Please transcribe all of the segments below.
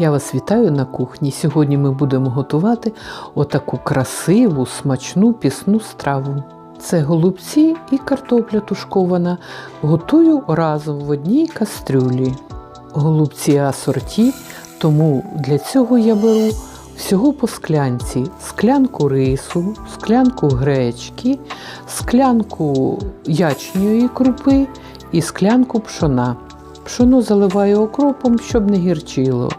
Я вас вітаю на кухні. Сьогодні ми будемо готувати отаку красиву, смачну пісну страву. Це голубці і картопля тушкована. Готую разом в одній кастрюлі. Голубці асорті, тому для цього я беру всього по склянці: склянку рису, склянку гречки, склянку ячньої крупи і склянку пшона. Пшоно заливаю окропом, щоб не гірчило.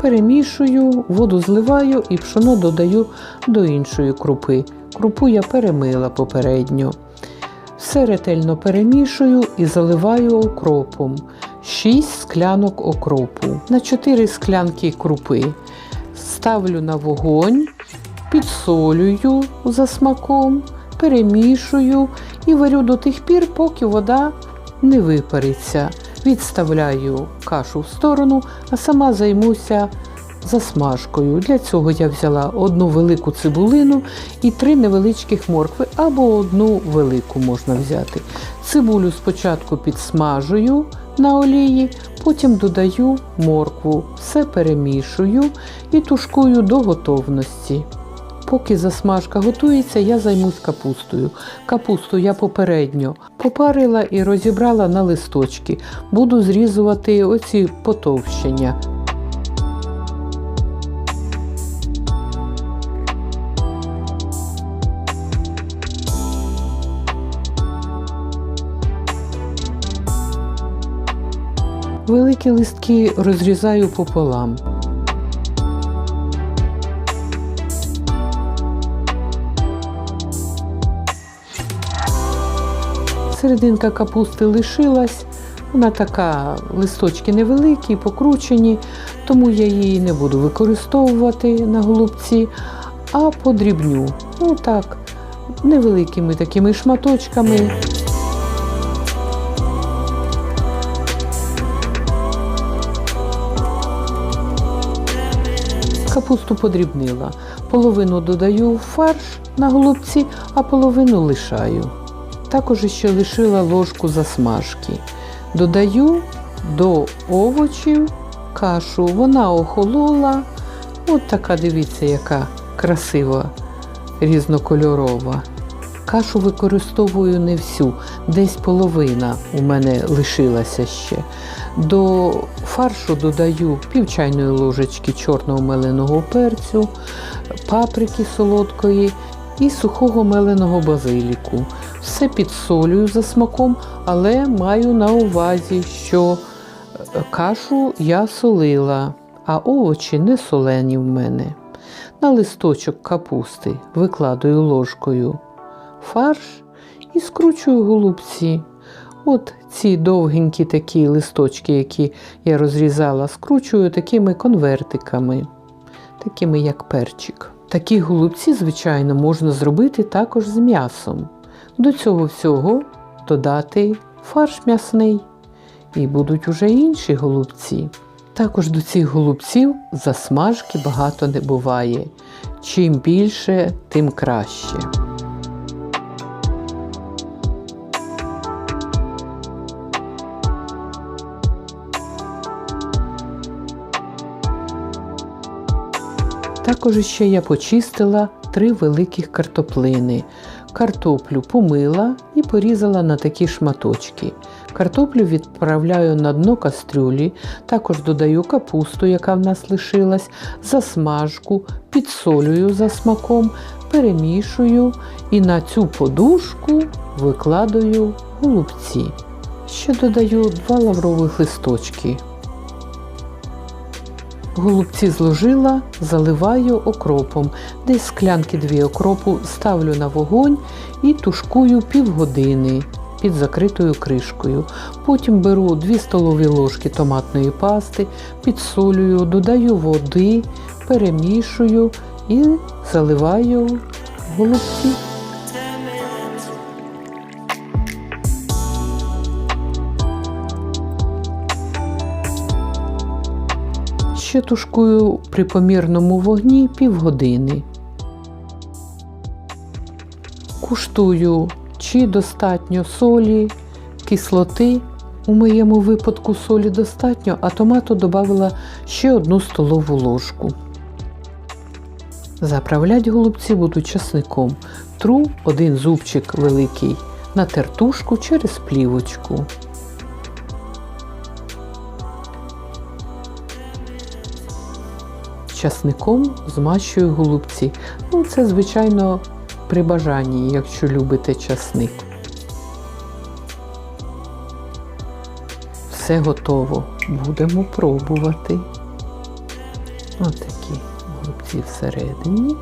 Перемішую, воду зливаю і пшоно додаю до іншої крупи. Крупу я перемила попередньо. Все ретельно перемішую і заливаю окропом. 6 склянок окропу на 4 склянки крупи. Ставлю на вогонь, підсолюю за смаком, перемішую і варю до тих пір, поки вода не випариться. Відставляю кашу в сторону, а сама займуся засмажкою. Для цього я взяла одну велику цибулину і три невеличких моркви, або одну велику можна взяти. Цибулю спочатку підсмажую на олії, потім додаю моркву, все перемішую і тушкую до готовності. Поки засмажка готується, я займусь капустою. Капусту я попередньо попарила і розібрала на листочки. Буду зрізувати оці потовщення. Великі листки розрізаю пополам. Серединка капусти лишилась, вона така, листочки невеликі, покручені, тому я її не буду використовувати на голубці, а подрібню. Ну так, невеликими такими шматочками. Капусту подрібнила. Половину додаю в фарш на голубці, а половину лишаю. Також ще лишила ложку засмажки. Додаю до овочів кашу. Вона охолола. От така, дивіться, яка красива, різнокольорова. Кашу використовую не всю, десь половина у мене лишилася ще. До фаршу додаю пів чайної ложечки чорного меленого перцю, паприки солодкої і сухого меленого базиліку. Все підсолюю за смаком, але маю на увазі, що кашу я солила, а овочі не солені в мене. На листочок капусти викладаю ложкою фарш і скручую голубці. От ці довгенькі такі листочки, які я розрізала, скручую такими конвертиками, такими як перчик. Такі голубці, звичайно, можна зробити також з м'ясом. До цього всього додати фарш м'ясний. І будуть уже інші голубці. Також до цих голубців засмажки багато не буває. Чим більше, тим краще. Також ще я почистила три великих картоплини. Картоплю помила і порізала на такі шматочки. Картоплю відправляю на дно кастрюлі, також додаю капусту, яка в нас лишилась, засмажку, підсолюю за смаком, перемішую і на цю подушку викладаю голубці. Ще додаю два лаврових листочки. Голубці зложила, заливаю окропом. Десь склянки дві окропу ставлю на вогонь і тушкую півгодини під закритою кришкою. Потім беру 2 столові ложки томатної пасти, підсолюю, додаю води, перемішую і заливаю голубці. Тушкую при помірному вогні півгодини. Куштую, чи достатньо солі, кислоти У моєму випадку солі достатньо, а томату додала ще одну столову ложку. Заправлять голубці буду часником. Тру один зубчик великий на тертушку через плівочку. Часником змащую голубці. Ну, це, звичайно, при бажанні, якщо любите часник. Все готово. Будемо пробувати. Ось такі голубці всередині.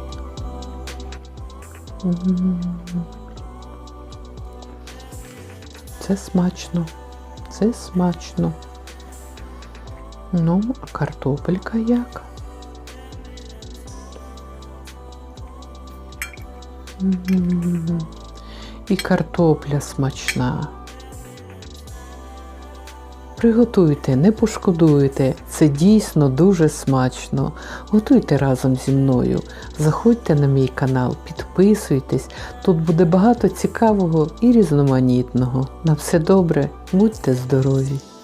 Це смачно. Це смачно. Ну, а картопелька як? І картопля смачна. Приготуйте, не пошкодуєте. Це дійсно дуже смачно. Готуйте разом зі мною. Заходьте на мій канал, підписуйтесь. Тут буде багато цікавого і різноманітного. На все добре, будьте здорові!